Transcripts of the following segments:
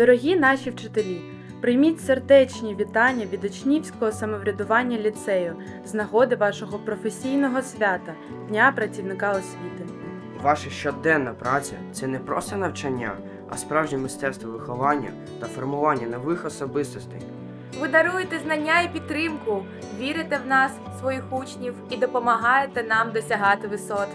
Дорогі наші вчителі, прийміть сердечні вітання від учнівського самоврядування ліцею з нагоди вашого професійного свята Дня працівника освіти. Ваша щоденна праця це не просто навчання, а справжнє мистецтво виховання та формування нових особистостей. Ви даруєте знання і підтримку, вірите в нас, своїх учнів, і допомагаєте нам досягати висот.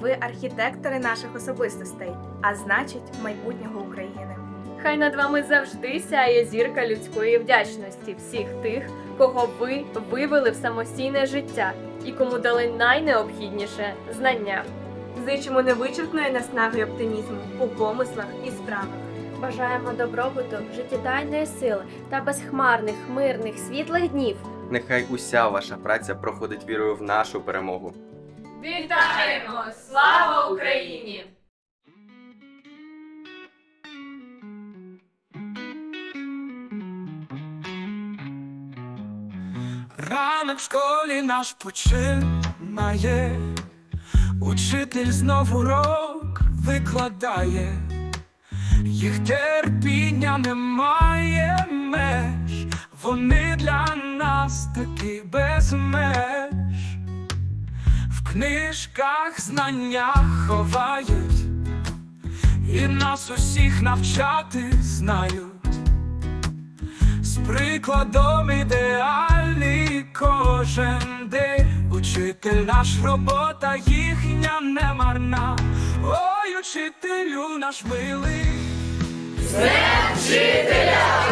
Ви архітектори наших особистостей, а значить, майбутнього України. Хай над вами завжди сяє зірка людської вдячності всіх тих, кого ви вивели в самостійне життя і кому дали найнеобхідніше знання. Зичимо невичерпної наснаги оптимізму у помислах і справах. Бажаємо добробуту, життєдайної сили та безхмарних, мирних, світлих днів. Нехай уся ваша праця проходить вірою в нашу перемогу. Вітаємо! Слава Україні! Ранок в школі наш починає, учитель знов урок викладає, їх терпіння немає меж, вони для нас такі без меж, в книжках знання ховають, і нас усіх навчати знають з прикладом ідеальний кожен день. Учитель наш робота їхня не марна. Ой, учителю наш милий. З вчителя!